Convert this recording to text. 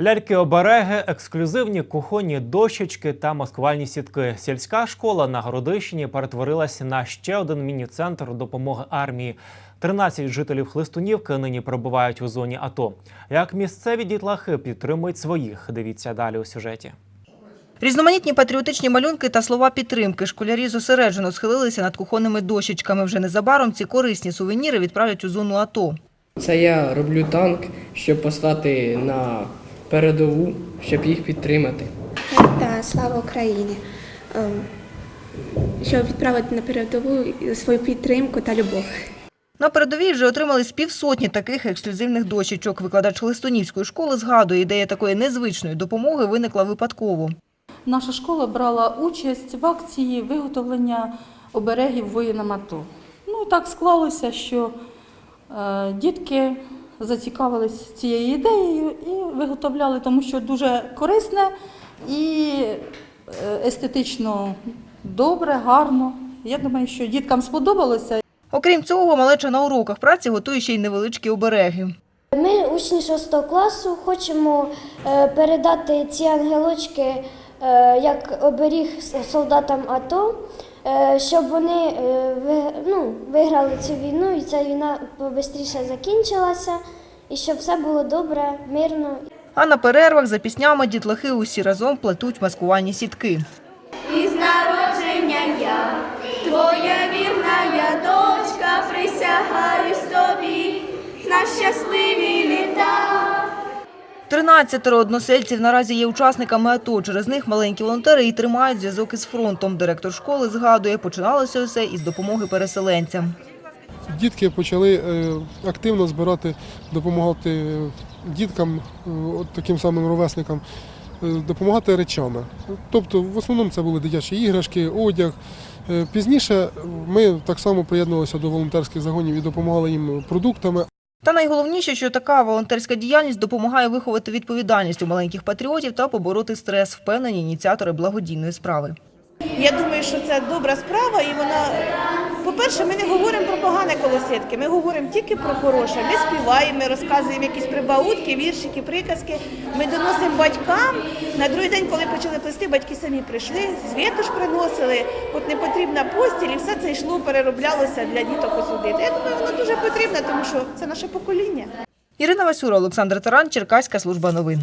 Ляльки-обереги, ексклюзивні кухонні дощечки та маскувальні сітки. Сільська школа на Городищині перетворилася на ще один міні-центр допомоги армії. 13 жителів Хлистунівки нині перебувають у зоні АТО. Як місцеві дітлахи підтримують своїх, дивіться далі у сюжеті. Різноманітні патріотичні малюнки та слова підтримки. Школярі зосереджено схилилися над кухонними дощечками. Вже незабаром ці корисні сувеніри відправлять у зону АТО. Це я роблю танк, щоб послати на передову, щоб їх підтримати. та слава Україні, Ем, щоб відправити на передову свою підтримку та любов. На передовій вже отримали з півсотні таких ексклюзивних дощечок. Викладач Хлистонівської школи згадує, ідея такої незвичної допомоги виникла випадково. Наша школа брала участь в акції виготовлення оберегів воїнам АТО. Ну так склалося, що е, дітки зацікавились цією ідеєю і виготовляли, тому що дуже корисне і е, естетично добре, гарно. Я думаю, що діткам сподобалося. Окрім цього, малеча на уроках праці готує ще й невеличкі обереги. Ми, учні 6 класу, хочемо е, передати ці ангелочки як оберіг солдатам АТО, е, щоб вони е, ну, виграли цю війну і ця війна побистріше закінчилася, і щоб все було добре, мирно А на перервах за піснями дітлахи усі разом плетуть маскувальні сітки. Із народження я, твоя вірна я дочка, 13 односельців наразі є учасниками АТО. Через них маленькі волонтери і тримають зв'язок із фронтом. Директор школи згадує, починалося усе із допомоги переселенцям. Дітки почали е, активно збирати, допомагати е, діткам, е, таким самим ровесникам, допомагати речами. Тобто, в основному це були дитячі іграшки, одяг. Пізніше ми так само приєднувалися до волонтерських загонів і допомагали їм продуктами. Та найголовніше, що така волонтерська діяльність допомагає виховати відповідальність у маленьких патріотів та побороти стрес, впевнені ініціатори благодійної справи. Я думаю, що це добра справа, і вона, по-перше, ми не говоримо про погане колосітки, ми говоримо тільки про хороше. Ми співаємо, ми розказуємо якісь прибаутки, віршики, приказки. Ми доносимо батькам. На другий день, коли почали плести, батьки самі прийшли, звіту ж приносили, от не потрібна постіль, і все це йшло, перероблялося для діток осудити. Я думаю, воно дуже потрібно, тому що це наше покоління. Ірина Васюра, Олександр Таран, Черкаська служба новин.